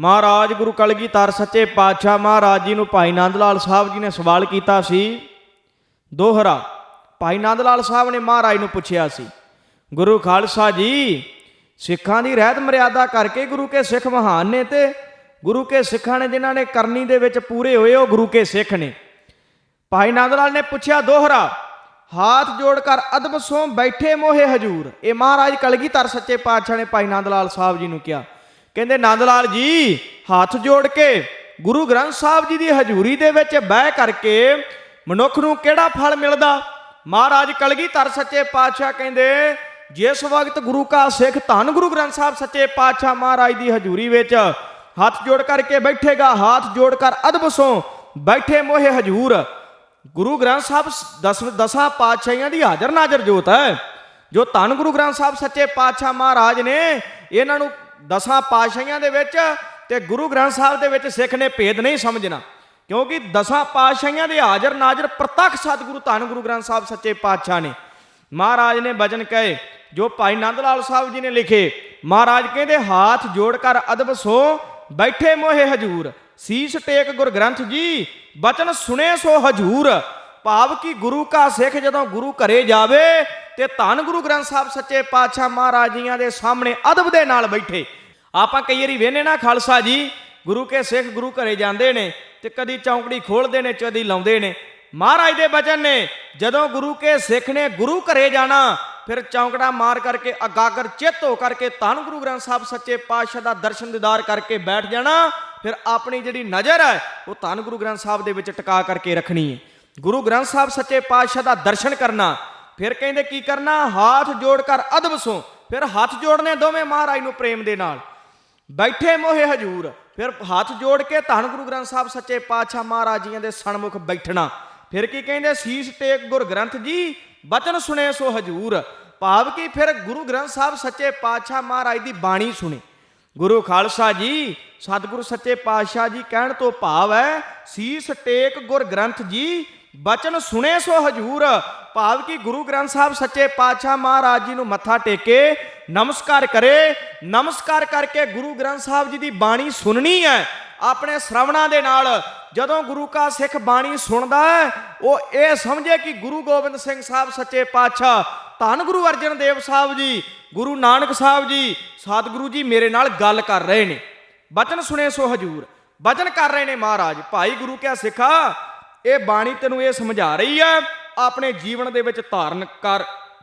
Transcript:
ਮਹਾਰਾਜ ਗੁਰੂ ਕਲਗੀਧਰ ਸੱਚੇ ਪਾਤਸ਼ਾਹ ਮਹਾਰਾਜ ਜੀ ਨੂੰ ਭਾਈ ਨੰਦ ਲਾਲ ਸਾਹਿਬ ਜੀ ਨੇ ਸਵਾਲ ਕੀਤਾ ਸੀ। ਦੋਹਰਾ, ਭਾਈ ਨੰਦ ਲਾਲ ਸਾਹਿਬ ਨੇ ਮਹਾਰਾਜ ਨੂੰ ਪੁੱਛਿਆ ਸੀ, ਗੁਰੂ ਖਾਲਸਾ ਜੀ, ਸਿੱਖਾਂ ਦੀ ਰਹਿਤ ਮਰਿਆਦਾ ਕਰਕੇ ਗੁਰੂ ਕੇ ਸਿੱਖ ਮਹਾਨ ਨੇ ਤੇ ਗੁਰੂ ਕੇ ਸਿੱਖਾਂ ਨੇ ਜਿਨ੍ਹਾਂ ਨੇ ਕਰਨੀ ਦੇ ਵਿੱਚ ਪੂਰੇ ਹੋਏ ਉਹ ਗੁਰੂ ਕੇ ਸਿੱਖ ਨੇ। ਭਾਈ ਨੰਦ ਲਾਲ ਨੇ ਪੁੱਛਿਆ, ਦੋਹਰਾ, ਹਾਥ ਜੋੜ ਕਰ ਅਦਬ ਸੋਂ ਬੈਠੇ ਮੋਹੇ ਹਜੂਰ। ਇਹ ਮਹਾਰਾਜ ਕਲਗੀਧਰ ਸੱਚੇ ਪਾਤਸ਼ਾਹ ਨੇ ਭਾਈ ਨੰਦ ਲਾਲ ਸਾਹਿਬ ਜੀ ਨੂੰ ਕਿਹਾ। ਕਹਿੰਦੇ ਨੰਦ ਲਾਲ ਜੀ, ਹੱਥ ਜੋੜ ਕੇ ਗੁਰੂ ਗ੍ਰੰਥ ਸਾਹਿਬ ਜੀ ਦੀ ਹਜ਼ੂਰੀ ਦੇ ਵਿੱਚ ਬਹਿ ਕਰਕੇ ਮਨੁੱਖ ਨੂੰ ਕਿਹੜਾ ਫਲ ਮਿਲਦਾ? ਮਹਾਰਾਜ ਕਲਗੀਧਰ ਸੱਚੇ ਪਾਤਸ਼ਾਹ ਕਹਿੰਦੇ, ਜਿਸ ਵਕਤ ਗੁਰੂ ਕਾ ਸਿੱਖ ਧੰਨ ਗੁਰੂ ਗ੍ਰੰਥ ਸਾਹਿਬ ਸੱਚੇ ਪਾਤਸ਼ਾਹ ਮਹਾਰਾਜ ਦੀ ਹਜ਼ੂਰੀ ਵਿੱਚ ਹੱਥ ਜੋੜ ਕਰਕੇ ਬੈਠੇਗਾ, ਹੱਥ ਜੋੜ ਕਰ ਅਦਬ ਸੋਂ ਬੈਠੇ ਮੋਹੇ ਹਜੂਰ। ਗੁਰੂ ਗ੍ਰੰਥ ਸਾਹਿਬ ਦਸ, ਦਸਾਂ ਪਾਤਸ਼ਾਹੀਆਂ ਦੀ ਹਾਜ਼ਰ ਨਾਜ਼ਰ ਜੋਤ ਹੈ, ਜੋ ਧੰਨ ਗੁਰੂ ਗ੍ਰੰਥ ਸਾਹਿਬ ਸੱਚੇ ਪਾਤਸ਼ਾਹ ਮਹਾਰਾਜ ਨੇ, ਇਹਨਾਂ ਨੂੰ ਦਸਾਂ ਪਾਤਸ਼ਾਹੀਆਂ ਦੇ ਵਿੱਚ ਤੇ ਗੁਰੂ ਗ੍ਰੰਥ ਸਾਹਿਬ ਦੇ ਵਿੱਚ ਸਿੱਖ ਨੇ ਭੇਦ ਨਹੀਂ ਸਮਝਣਾ। ਕਿਉਂਕਿ ਦਸਾਂ ਪਾਤਸ਼ਾਹੀਆਂ ਦੇ ਹਾਜ਼ਰ ਨਾਜ਼ਰ ਪ੍ਰਤੱਖ ਸਤਿਗੁਰੂ ਧੰਨ ਗੁਰੂ ਗ੍ਰੰਥ ਸਾਹਿਬ ਸੱਚੇ ਪਾਤਸ਼ਾਹ ਨੇ। ਮਹਾਰਾਜ ਨੇ ਬਚਨ ਕਹੇ, ਜੋ ਭਾਈ ਨੰਦ ਲਾਲ ਸਾਹਿਬ ਜੀ ਨੇ ਲਿਖੇ, ਮਹਾਰਾਜ ਕਹਿੰਦੇ, ਹਾਥ ਜੋੜ ਕਰ ਅਦਬ ਸੋ, ਬੈਠੇ ਮੋਹੇ ਹਜੂਰ। ਸੀਸ ਟੇਕ ਗੁਰ ਗ੍ਰੰਥ ਜੀ, ਬਚਨ ਸੁਣੇ ਸੋ ਹਜੂਰ। ਭਾਵ ਕਿ ਗੁਰੂ ਕਾ ਸਿੱਖ ਜਦੋਂ ਗੁਰੂ ਘਰੇ ਜਾਵੇ ਤੇ ਧੰਨ ਗੁਰੂ ਗ੍ਰੰਥ ਸਾਹਿਬ ਸੱਚੇ ਪਾਤਸ਼ਾਹ ਮਹਾਰਾਜ ਜੀਆਂ ਦੇ ਸਾਹਮਣੇ ਅਦਬ ਦੇ ਨਾਲ ਬੈਠੇ। ਆਪਾਂ ਕਈ ਵਾਰੀ ਵੇਨੇ ਨਾ ਖਾਲਸਾ ਜੀ, ਗੁਰੂ ਕੇ ਸਿੱਖ ਗੁਰੂ ਘਰੇ ਜਾਂਦੇ ਨੇ ਤੇ ਕਦੀ ਚੌਂਕੜੀ ਖੋਲਦੇ ਨੇ, ਕਦੀ ਲਾਉਂਦੇ ਨੇ। ਮਹਾਰਾਜ ਦੇ ਬਚਨ ਨੇ, ਜਦੋਂ ਗੁਰੂ ਕੇ ਸਿੱਖ ਨੇ ਗੁਰੂ ਘਰੇ ਜਾਣਾ, ਫਿਰ ਚੌਂਕੜਾ ਮਾਰ ਕਰਕੇ, ਅਗਾਗਰ ਚਿੱਤ ਹੋ ਕਰਕੇ ਧੰਨ ਗੁਰੂ ਗ੍ਰੰਥ ਸਾਹਿਬ ਸੱਚੇ ਪਾਤਸ਼ਾਹ ਦਾ ਦਰਸ਼ਨ ਦੀਦਾਰ ਕਰਕੇ ਬੈਠ ਜਾਣਾ, ਫਿਰ ਆਪਣੀ ਜਿਹੜੀ ਨਜ਼ਰ ਹੈ, ਉਹ ਧੰਨ ਗੁਰੂ ਗ੍ਰੰਥ ਸਾਹਿਬ ਦੇ ਵਿੱਚ ਟਿਕਾ ਕਰਕੇ ਰੱਖਣੀ ਹੈ। ਗੁਰੂ ਗ੍ਰੰਥ ਸਾਹਿਬ ਸੱਚੇ ਪਾਤਸ਼ਾਹ ਦਾ ਦਰਸ਼ਨ ਕਰਨਾ, ਫਿਰ ਕਹਿੰਦੇ ਕੀ ਕਰਨਾ? ਹੱਥ ਜੋੜ ਕਰ ਅਦਬ ਸੋ, ਫਿਰ ਹੱਥ ਜੋੜਨੇ ਦੋਵੇਂ ਮਹਾਰਾਜ ਨੂੰ ਪ੍ਰੇਮ ਦੇ ਨਾਲ। ਬੈਠੇ ਮੋਹੇ ਹਜੂਰ, ਫਿਰ ਹੱਥ ਜੋੜ ਕੇ ਧੰਨ ਗੁਰੂ ਗ੍ਰੰਥ ਸਾਹਿਬ ਸੱਚੇ ਪਾਤਸ਼ਾਹ ਮਹਾਰਾਜ ਜੀਆਂ ਦੇ ਸਨਮੁਖ ਬੈਠਣਾ। ਫਿਰ ਕੀ ਕਹਿੰਦੇ? ਸੀਸ ਟੇਕ ਗੁਰ ਗ੍ਰੰਥ ਜੀ, ਬਚਨ ਸੁਣੇ ਸੋ ਹਜੂਰ। ਭਾਵ ਕਿ ਫਿਰ ਗੁਰੂ ਗ੍ਰੰਥ ਸਾਹਿਬ ਸੱਚੇ ਪਾਤਸ਼ਾਹ ਮਹਾਰਾਜ ਦੀ ਬਾਣੀ ਸੁਣੇ। ਗੁਰੂ ਖਾਲਸਾ ਜੀ, ਸਤਿਗੁਰੂ ਸੱਚੇ ਪਾਤਸ਼ਾਹ ਜੀ ਕਹਿਣ ਤੋਂ ਭਾਵ ਹੈ, ਸੀਸ ਟੇਕ ਗੁਰ ਗ੍ਰੰਥ ਜੀ ਬਚਨ ਸੁਣੇ ਸੋ ਹਜੂਰ। ਭਾਵ ਕਿ ਗੁਰੂ ਗ੍ਰੰਥ ਸਾਹਿਬ ਸੱਚੇ ਪਾਤਸ਼ਾਹ ਮਹਾਰਾਜ ਜੀ ਨੂੰ ਮੱਥਾ ਟੇਕੇ, ਨਮਸਕਾਰ ਕਰੇ। ਨਮਸਕਾਰ ਕਰਕੇ ਗੁਰੂ ਗ੍ਰੰਥ ਸਾਹਿਬ ਜੀ ਦੀ ਬਾਣੀ ਸੁਣਨੀ ਹੈ। ਆਪਣੇ ਸ਼ਰਵਣਾ ਦੇ ਨਾਲ ਜਦੋਂ ਗੁਰੂ ਕਾ ਸਿੱਖ ਬਾਣੀ ਸੁਣਦਾ ਹੈ, ਉਹ ਇਹ ਸਮਝੇ ਕਿ ਗੁਰੂ ਗੋਬਿੰਦ ਸਿੰਘ ਸਾਹਿਬ ਸੱਚੇ ਪਾਤਸ਼ਾਹ, ਧੰਨ ਗੁਰੂ ਅਰਜਨ ਦੇਵ ਸਾਹਿਬ ਜੀ, ਗੁਰੂ ਨਾਨਕ ਸਾਹਿਬ ਜੀ, ਸਤਿਗੁਰੂ ਜੀ ਮੇਰੇ ਨਾਲ ਗੱਲ ਕਰ ਰਹੇ ਨੇ। ਬਚਨ ਸੁਣੇ ਸੋ ਹਜੂਰ। ਬਚਨ ਕਰ ਰਹੇ ਨੇ ਮਹਾਰਾਜ। ਭਾਈ ਗੁਰੂ ਕਿਆ ਸਿੱਖਾ? ਇਹ ਬਾਣੀ ਤੈਨੂੰ ਇਹ ਸਮਝਾ ਰਹੀ ਹੈ ਆਪਣੇ ਜੀਵਨ ਦੇ ਵਿੱਚ ਧਾਰਨ ਕਰ।